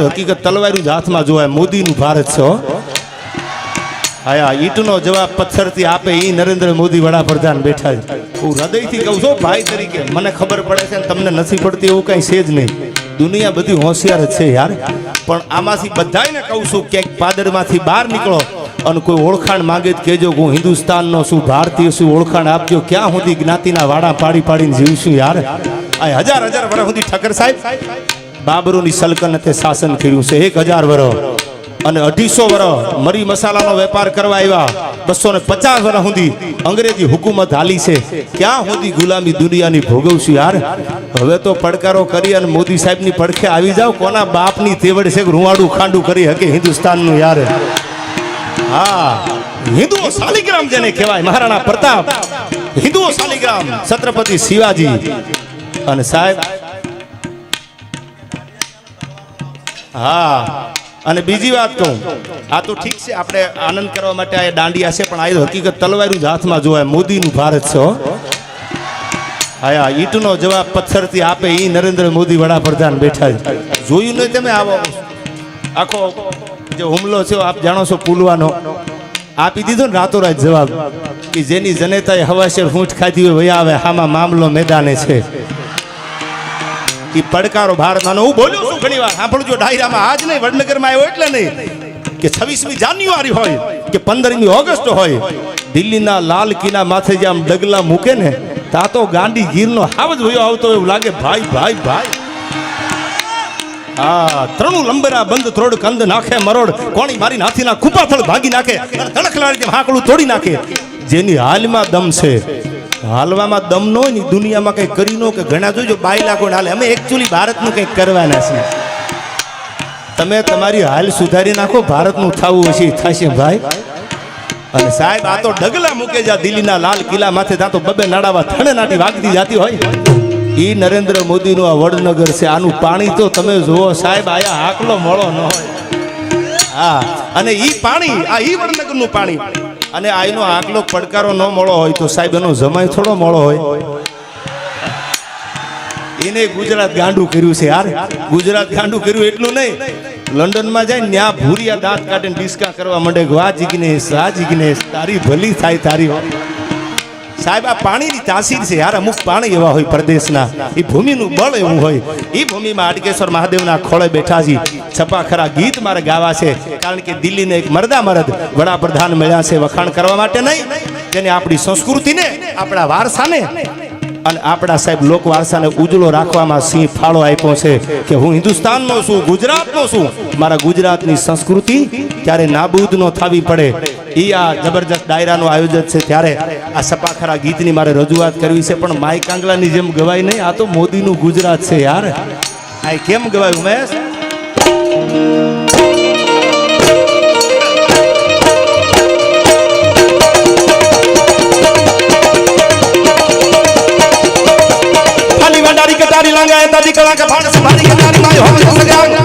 હકીકત તલવારી જ હાથમાં જોવાય. મોદીનું ભારત છો, હો. હા આ ઈંટનો જવાબ પથ્થરથી આપે એ નરેન્દ્ર મોદી વડાપ્રધાન બેઠા છે. હું હૃદયથી કહું છું, ભાઈ તરીકે, મને ખબર પડે છે તમને નથી પડતી એવું કઈ છે જ નહીં. દુનિયા બધી હોશિયાર જ છે યાર. પણ આમાંથી બધાયને કહું છું, ક્યાંક પાદરમાંથી બહાર નીકળો અને કોઈ ઓળખાણ માંગે જ કહેજો હું હિન્દુસ્તાનનો છું, ભારતીય છું, ઓળખાણ આપજો. ક્યાં સુધી જ્ઞાતિના વાડા પાડી પાડીને જીવશું યાર? આ હજાર હજાર વર્ષ સુધી ઠક્કર સાહેબ. બાબરોની સલ્તનતે શાસન કર્યું છે. એક હજાર વર્ષ અને અઢીસો વર્ષ મરી મસાલાનો વેપાર કરવા આવ્યા. બસો ને પચાસ વર્ષ સુધી અંગ્રેજી હુકુમત હાલી છે. ક્યાં સુધી ગુલામી દુનિયાની ભોગવશું યાર? હવે તો પડકારો કરી અને મોદી સાહેબની પડખે આવી જાવ કોના બાપની તેવડ છે રૂવાડું ખાંડું કરી હકે હિન્દુસ્તાનનું યાર? હા, હિન્દુઓ શાલિગ્રામ જેને કહેવાય. મહારાણા પ્રતાપ, હિન્દુઓ શાલિગ્રામ, છત્રપતિ શિવાજી. અને સાહેબ હા. અને બીજી વાત કહું, આ તો ઠીક છે, આપણે આનંદ કરવા માટે આ દાંડિયા છે, પણ આ હકીકત તલવારું જ હાથમાં જોવાય, મોદીનું ભારત છે હો. ઈટનો જવાબ પથ્થરથી આપે એ નરેન્દ્ર મોદી વડાપ્રધાન બેઠા છે. જોયું નહીં તમે આવો? આખો જે હુમલો છે, આપ જાણો છો પુલવાનો. આપી દીધો ને રાતોરાત જવાબ, કે જેની જનેતાએ હવાશેર હૂંઠ ખાધી હોય આવે આમાં મામલો મેદાને છે. ઈ પડકારો ભારતમાં હું બોલ્યો છું ઘણી વાર સાંભળજો, ડાયરામાં આજ નહીં, વડનગરમાં આવ્યો એટલે નહીં કે છવ્વીસમી જાન્યુઆરી હોય કે પંદરમી ઓગસ્ટ હોય, દિલ્હીના લાલ કિલ્લા માથે જે આમ ડગલા મૂકે ને, તા તો ગાંડી ગીરનો હાવ જ વયો આવતો એવું લાગે, ભાઈ ભાઈ ભાઈ. આ ત્રણું લંબરા બંધ ત્રોડ, કંદ નાખે, મરોડ, કોણી મારી નાથીના કુપા થળ ભાગી નાખે જેમ હાકડું તોડી નાખે. જેની હાલમાં દમ છે હાલવામાં દમ નો ની દુનિયામાં કંઈ કરી નો કે ઘણા જોઈજો બાઈ લાખો હાલે. અમે એકચ્યુઅલી ભારતનું કંઈક કરવાના છીએ. તમે તમારી હાલ સુધારી નાખો, ભારતનું થવું હશે થશે ભાઈ. અને સાહેબ, આ તો ડગલા મૂકે જા દિલ્હીના લાલ કિલ્લા માથે, ત્યાં તો બબે નાડાવા થણે નાટી વાગતી જાતી હોય. એ નરેન્દ્ર મોદીનું આ વડનગર છે, આનું પાણી તો તમે જુઓ સાહેબ, આયા હાકલો મળો ન હોય. હા, અને ઈ પાણી, આ ઈ વડનગરનું પાણી. અને આઈનો આકલો પડકારો ન મળો હોય તો સાહેબ, એનો જમાય થોડો મળો હોય. એને ગુજરાત ગાંડું કર્યું છે યાર. ગુજરાત ગાંડું કર્યું એટલું નહીં. લંડનમાં જાય ન્યા ભૂરિયા દાંત કાઢીને ડિસ્કા કરવા માંડે વાહ જિગ્નેશ આ જિગ્નેશ, તારી ભલી થાય તારી સાહેબ, આ પાણીની તાસીર છે. યાર અમુક પાણી એવા હોય પ્રદેશના. એ ભૂમિનું બળ એવું હોય. એ ભૂમિમાં હાડકેશ્વર મહાદેવના ખોળે બેઠા છે. છપા ખરા ગીત મારે ગાવા છે. કારણ કે દિલ્હીને એક મરદા મરદ વડાપ્રધાન મળ્યા છે વખાણ કરવા માટે નહીં. તેને આપણી સંસ્કૃતિને, આપણા વારસાને અને આપણા સાહેબ લોક વારસાને ઉજળો રાખવામાં સિંહ ફાળો આપ્યો છે કે હું હિન્દુસ્તાનનો છું, ગુજરાતનો છું. મારા ગુજરાતની સંસ્કૃતિ ત્યારે નાબૂદ ન થવી પડે. એ આ જબરજસ્ત ડાયરાનું આયોજન છે. ત્યારે આ સપાખરા ગીતની મારે રજૂઆત કરવી છે, પણ માય કાંગલાની જેમ ગવાય નહીં. આ તો મોદીનું ગુજરાત છે યાર. આ કેમ ગવાય ઉમેશ? વંડારી કટારી લાંગા તાજી કળા કે ભાણ સંભારી કટારી માય હોમ સગા.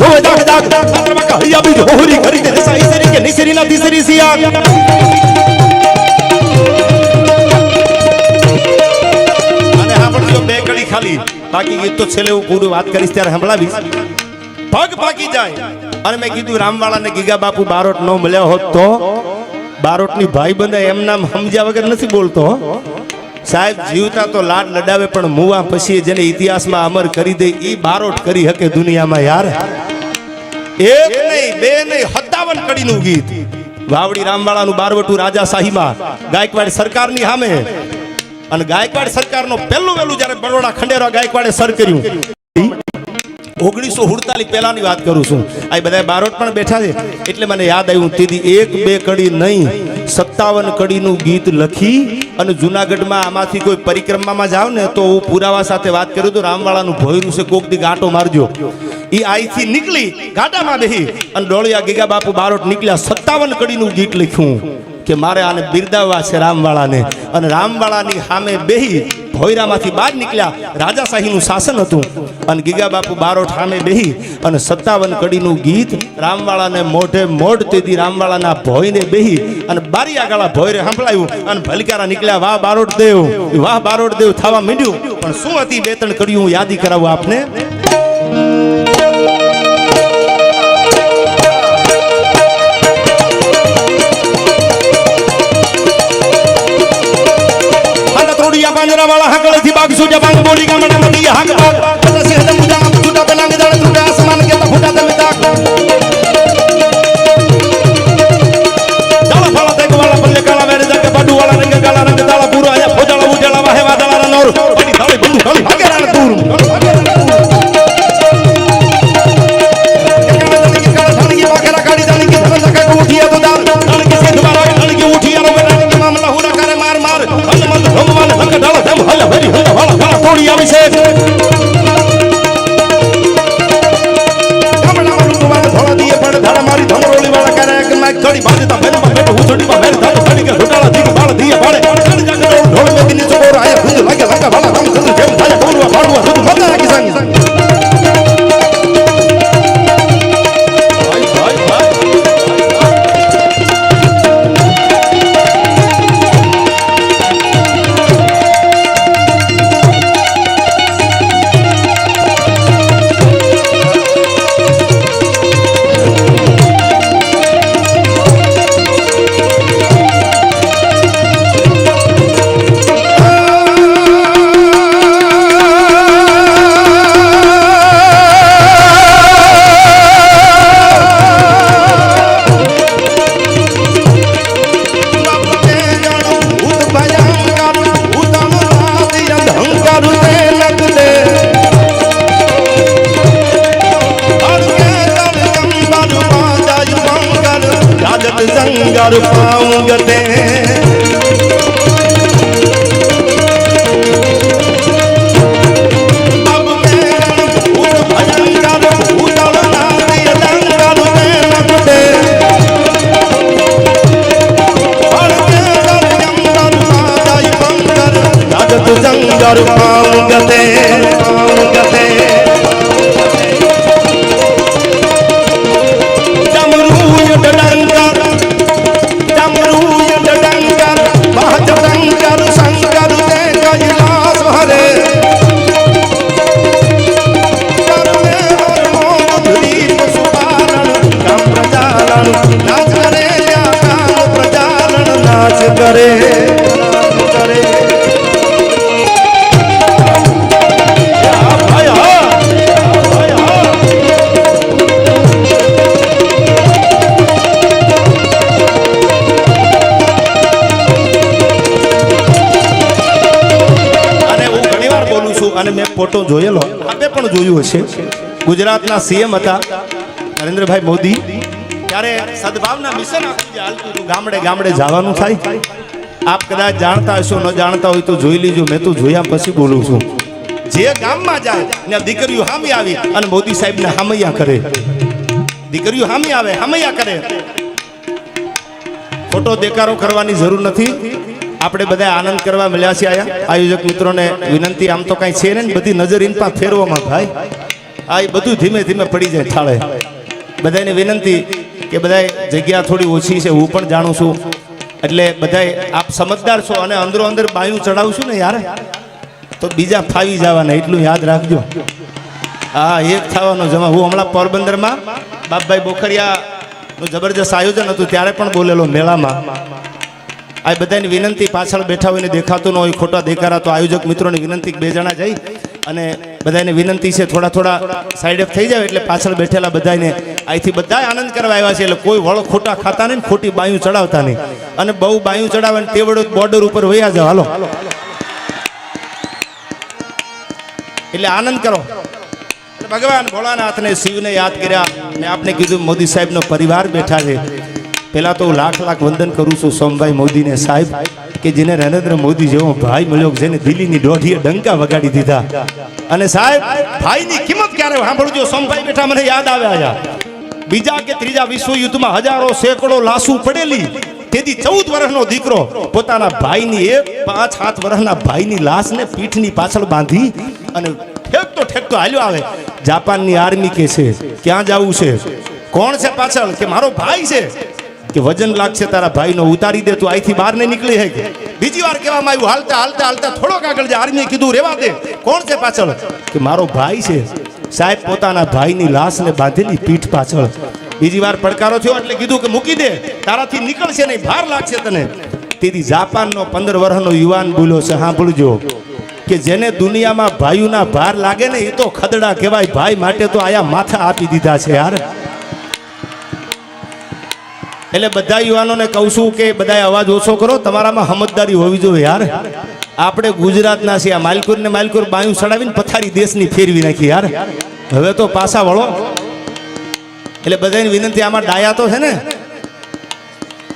સાળી હમ તારી સોવે દાગ દાગ તારમાં બીજ કરી દે સાઈ સરી કે નિસરી ના દિસરી સિયા અને સાંભળજો બે કડી ખાલી બાકી ગીત તો છેલ્લે હું પૂરું વાત કરીશ ત્યારે સંભળાવીશ પગ પાકી જાય. અને મેં કીધું રામવાળાને ગીગા બાપુ બારોટ ન મળ્યા હોત. તો બારોટની ભાઈ બંધ એમ નામ સમજ્યા વગર નથી બોલતો. હો. સાહેબ, જીવતા તો લાડ લડાવે, પણ મુવા પછી જેને ઇતિહાસમાં અમર કરી દે, ઈ બારોટ કરી હકે દુનિયામાં યાર. એક નહીં, બે નહીં, સત્તાવન કડીનું ગીત. વાવડી રામવાળાનું બારવટું રાજાશાહીમાં ગાયકવાડ સરકારની સામે. અને ગાયકવાડ સરકારનો પહેલું વહેલું જ્યારે બરોડા ખંડેરા ગાયકવાડે સર કર્યું. ઓગણીસો હુડતાલીસ પહેલાની વાત કરું છું. આ બધા બારોટ પણ બેઠા છે. એટલે મને યાદ આવ્યું તેથી એક બે કડી નહીં, સત્તાવન કડીનું ગીત લખી અને જુનાગઢમાં આમાંથી કોઈ પરિક્રમામાં જાવ ને તો હું પુરાવા સાથે વાત કરું તો રામવાળાનું ભોયરું છે, કોક દી ગાંટો મારજો. એ અહીંથી નીકળી, ગાંટામાં બેહી અને ડોળિયા ગીગા બાપુ બારોટ નીકળ્યા, સત્તાવન કડીનું ગીત લખ્યું કે મારે આને બિરદાવવા છે રામવાળાને. અને રામવાળાની સામે બેહી ભોયરામાંથી બહાર નીકળ્યા. રાજાશાહીનું શાસન હતું. અને ગીગા બાપુ બારોટ સામે બેહી અને સત્તાવન કડીનું ગીત રામવાળાને મોઢે મોઢ તેથી રામવાળાના ભોયને બેહી અને બારી આગળ ભોયરે સંભળાયું અને ભલકારા નીકળ્યા, વાહ બારોટ દેવ, વાહ બારોટ દેવ, થવા માંડ્યું. પણ શું હતી બે ત્રણ હું યાદી કરાવું આપને? પાંજરા વાળા હાકળેથી થી બાગસુ જબાંગ બોલી ગામડા મંડી હાક બાગ થોડી ફોટો જોયેલો આપે પણ જોયું હશે. ગુજરાતના સીએમ હતા નરેન્દ્રભાઈ મોદી. ત્યારે સદભાવના મિશન ગામડે ગામડે જવાનું થાય. આપ કદાચ જાણતા હશો, ન જાણતા હોય તો જોઈ લીજો. મેં તો જોયા પછી બોલું છું. જે ગામમાં જાય ને દીકરીઓ હામી આવી અને મોદી સાહેબને હામૈયા કરે. દીકરીઓ હામી આવે, હામૈયા કરે. ખોટો દેકારો કરવાની જરૂર નથી. આપણે બધા આનંદ કરવા મળ્યા છે આયા. આયોજક મિત્રોને વિનંતી, આમ તો કાંઈ છે ને, બધી નજર ઇનપા ફેરવામાં ભાઈ આ એ બધું ધીમે ધીમે પડી જાય, થાળે. બધાને વિનંતી કે બધાય જગ્યા થોડી ઓછી છે, હું પણ જાણું છું. એટલે બધાય આપ સમજદાર છો અને અંદરો અંદર બાયું ચડાવું છું ને યાર? તો બીજા ફાવી જવાના, એટલું યાદ રાખજો. હા, એક થવાનો જમા. હું હમણાં પોરબંદરમાં બાપભાઈ બોખરિયા નું જબરજસ્ત આયોજન હતું, ત્યારે પણ બોલેલો મેળામાં. આ બધાની વિનંતી પાછળ બેઠા હોઈને દેખાતું ન હોય, ખોટા દેખારા તો આયોજક મિત્રોની વિનંતી બે જણા જઈ અને બધાને વિનંતી છે, થોડા થોડા સાઈડ અપ થઈ જાય એટલે પાછળ બેઠેલા બધાને અહીંથી બધા આનંદ કરવા આવ્યા છે એટલે કોઈ વળ ખોટા ખાતા નહીં ખોટી બાયું ચડાવતા નહીં. અને બહુ બાયું ચડાવે ને તેવડો બોર્ડર ઉપર વયા જાવ હાલો. એટલે આનંદ કરો. ભગવાન ભોળાનાથને શિવને યાદ કર્યા અને આપણે કીધું મોદી સાહેબનો પરિવાર બેઠા છે. પહેલા તો લાખ લાખ વંદન કરું છું સોમભાઈ મોદીને સાહેબ, કે જેને નરેન્દ્ર મોદી જેવો ભાઈ મળ્યો જેને દિલ્હીની દોઢીએ ડંકા વગાડી દીધા. અને સાહેબ, ભાઈની કિંમત ક્યારે સાંભળજો? સોમભાઈ બેઠા મને યાદ આવ્યા બીજા કે ત્રીજા વિશ્વ યુદ્ધમાં હજારો સેંકડો લાશો પડેલી. તેથી ચૌદ વર્ષનો દીકરો પોતાના ભાઈની એક, પાંચ, સાત વર્ષના ભાઈની લાશને પીઠની પાછળ બાંધી અને ઠેકતો ઠેકતો હાલ્યો આવે. જાપાનની આર્મી કે છે? ક્યાં જવું છે? કોણ છે પાછળ? કે મારો ભાઈ છે? કે વજન લાગશે તારા ભાઈનો ઉતારી દે, તું અહીંથી બહાર નહીં નીકળી હે બીજી વાર કહેવામાં આવ્યું, હાલતા હાલતા હાલતા, થોડોક આગળ જે, આર્મીએ કીધું, રેવા દે. કોણ છે પાછળ? કે મારો ભાઈ છે. સાહેબ પોતાના ભાઈની લાશને બાંધેલી પીઠ પાછળ. બીજી વાર પડકારો થયો એટલે કીધું કે મૂકી દે, તારાથી નીકળશે નહીં, ભાર લાગશે તને. તેથી જાપાનનો પંદર વર્ષનો યુવાન બોલ્યો છે, સાંભળજો, કે જેને દુનિયામાં ભાઈઓના ભાર લાગે ને એ તો ખદડા કહેવાય, ભાઈ માટે તો આયા માથા આપી દીધા છે, યાર. એટલે બધા યુવાનોને કહું છું કે બધા અવાજ ઓછો કરો. તમારામાં સમજદારી હોવી જોઈએ યાર. આપણે ગુજરાતના છીએ. માલકુર ને માલકુર બાયું સડાવીને પથારી દેશની ફેરવી નાખી યાર. હવે તો પાછા વળો. એટલે બધાની વિનંતી, આમાં ડાયા તો છે ને?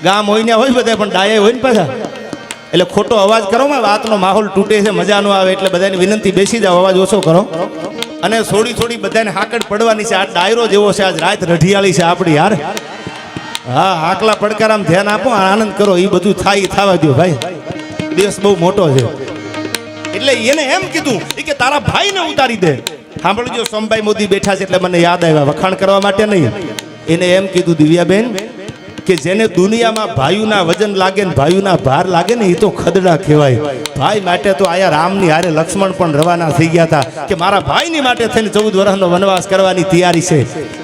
ગામ હોય ને હોય બધા, પણ ડાયા હોય ને પાછા. એટલે ખોટો અવાજ કરો, માં વાતનો માહોલ તૂટે છે, મજા ન આવે, એટલે બધાની વિનંતી, બેસી જાઓ, અવાજ ઓછો કરો. અને થોડી થોડી બધાને હાકડ પડવાની છે. આ ડાયરો જેવો છે, આજ રાત રઢિયાળી છે આપણી યાર. હા, આકલા પડકારામ ધ્યાન આપો આનંદ કરો એ બધું થાય થવા દો ભાઈ. દેશ બહુ મોટો છે. એટલે એને એમ કીધું કે તારા ભાઈને ઉતારી દે. સાંભળજો, સોમભાઈ મોદી બેઠા છે એટલે મને યાદ આવ્યા, વખાણ કરવા માટે નહીં. એને એમ કીધું, દિવ્યાબેન કે જેને દુનિયામાં ભાઈના વજન લાગે ને ભાઈઓના ભાર લાગે ને એ તો ખદડા કહેવાય. ભાઈ માટે તો આયા રામની હારે લક્ષ્મણ પણ રવાના થઈ ગયા હતા કે મારા ભાઈની માટે થઈને ચૌદ વર્ષનો વનવાસ કરવાની તૈયારી છે.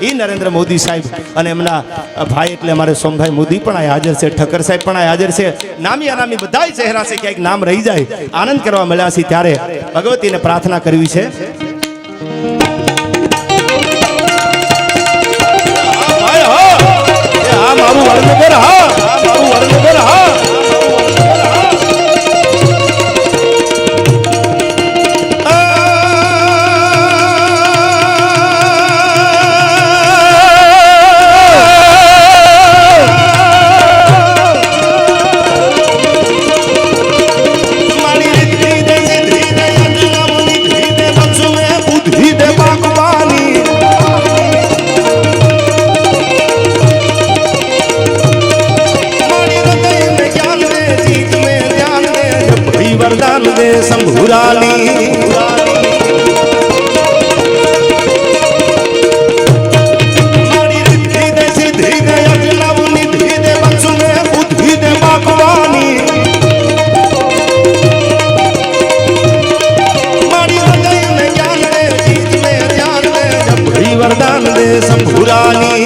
એ નરેન્દ્ર મોદી સાહેબ અને એમના ભાઈ એટલે અમારે સોમભાઈ મોદી પણ આ હાજર છે, ઠક્કર સાહેબ પણ આ હાજર છે. નામી અનામી બધા ચહેરા છે ક્યાંક નામ રહી જાય. આનંદ કરવા મળ્યા છે ત્યારે ભગવતીને પ્રાર્થના કરવી છે. મારું વડનગર હા મારું વડનગર વરદાન દે શંભુરાલી વરદાન દે શંભુરાલી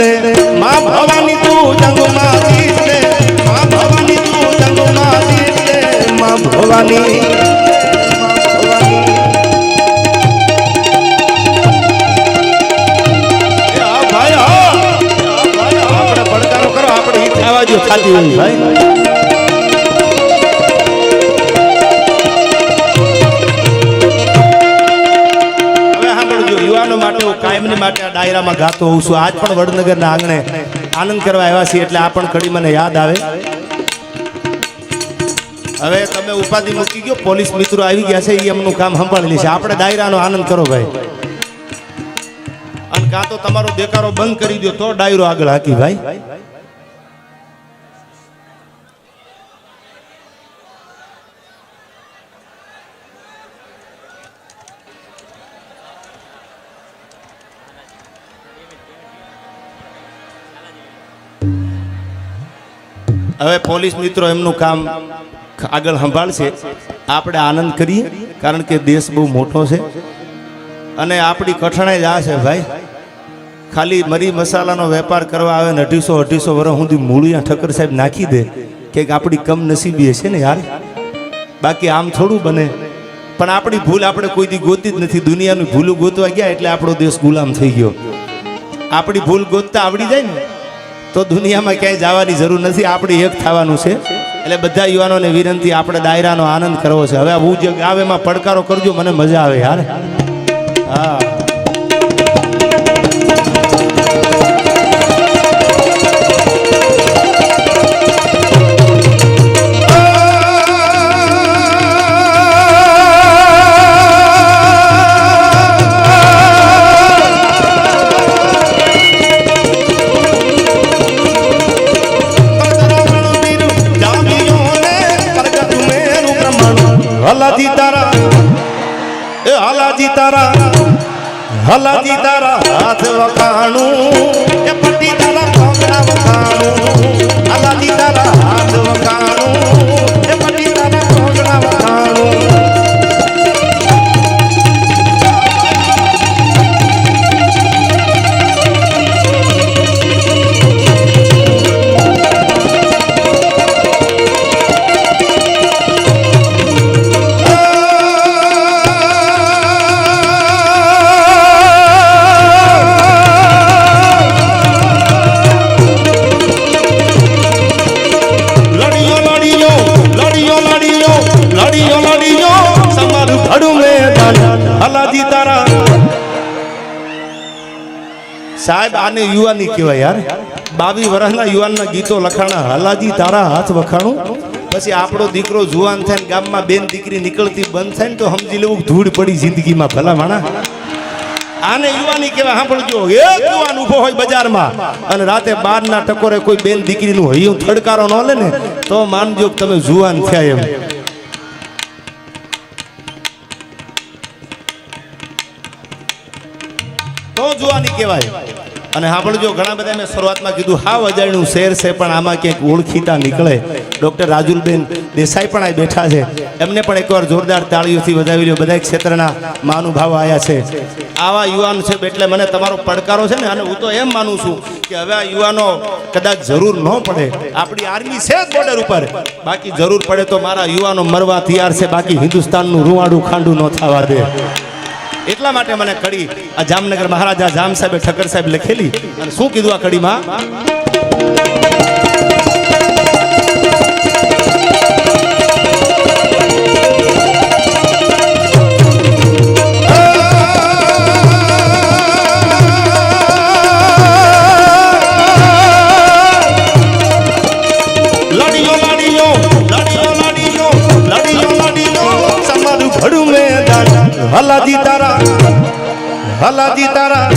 જીત દે. માં ભવાની તું જંગમાં જીત દે. માં ભવાની તું જંગમાં જીત દે. માં ભવાની. હા. સાંભળજો માટે હું કાયમની માટે આ ડાયરામાં ગાતો હોઉં છું. આજ પણ વડનગરના આંગણે આનંદ કરવા આવ્યા છીએ એટલે આ પણ કડી મને યાદ આવે. હવે તમે ઉપાધિ મૂકી ગયો, પોલીસ મિત્રો આવી ગયા છે એ એમનું કામ સંભાળી છે. આપણે ડાયરાનો આનંદ કરો ભાઈ. અને કાં તો તમારો દેકારો બંધ કરી દો તો ડાયરો આગળ હાકી ભાઈ. હવે પોલીસ મિત્રો એમનું કામ આગળ સંભાળશે. આપણે આનંદ કરીએ, કારણ કે દેશ બહુ મોટો છે. અને આપણી કઠણાઈ જ આ છે ભાઈ. ખાલી મરી મસાલાનો વેપાર કરવા આવે ને અઢીસો અઢીસો વર્ષ સુધી મૂળિયા ઠક્કર સાહેબ નાખી દે, કે આપણી કમ નસીબી છે ને યાર. બાકી આમ થોડું બને. પણ આપણી ભૂલ આપણે કોઈ દી ગોતી જ નથી. દુનિયાની ભૂલું ગોતવા ગયા એટલે આપણો દેશ ગુલામ થઈ ગયો. આપણી ભૂલ ગોતતા આવડી જાય ને? તો દુનિયામાં ક્યાંય જવાની જરૂર નથી, આપણે એક થવાનું છે. એટલે બધા યુવાનોને વિનંતી, આપણે ડાયરાનો આનંદ કરવો છે. હવે હું જે ગાવ એમાં પડકારો કરજો, મને મજા આવે યાર. હા. હલાજી તારા હાથ વખાણું. એ પટી તારા પગના વખાણું. હલાજી તારા હાથ વખાણું. આને યુવાની કહેવાય યાર. બાવી વર્ષના યુવાનના ગીતો લખાણા. હલાજી, તારા હાથ વખાણું. પછી આપણો દીકરો જુવાન થાય ગામમાં બેન દીકરી નીકળતી બંધ થાય ને તો સમજી લેવું ધૂળ પડી જિંદગીમાં ભલા માણા આને યુવાની કહેવાય. સાંભળજો એક યુવાન ઊભો હોય બજારમાં અને રાતે બારના ટકોરે કોઈ બેન દીકરીનું હૈયું થડકારો ન લે ને, તો માનજો તમે જુવાન થયા એમ. તો જુવાની કહેવાય. અને સાંભળજો, ઘણા બધા મેં શરૂઆતમાં કીધું, હા અજાણ્યું શેર છે, પણ આમાં ક્યાંક ઓળખીતા નીકળે. ડૉક્ટર રાજુલબેન દેસાઈ પણ આ બેઠા છે. એમને પણ એકવાર જોરદાર તાળીઓથી વધાવી લ્યો. બધા ક્ષેત્રના મહાનુભાવો આવ્યા છે. આવા યુવાન છે એટલે મને તમારો પડકારો છે ને, અને હું તો એમ માનું છું કે હવે આ યુવાનો કદાચ જરૂર ન પડે. આપણી આર્મી છે બોર્ડર ઉપર. બાકી જરૂર પડે તો મારા યુવાનો મરવા તૈયાર છે. બાકી હિન્દુસ્તાનનું રૂવાડું ખાંડું ન થવા દે. એટલા માટે મને કડી આ જામનગર મહારાજા જામ સાહેબે ઠક્કર સાહેબ લખેલી. અને શું કીધું આ કડીમાં? હલાજી તારા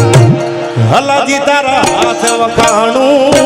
હલાજી તારા હાથ વખાણું.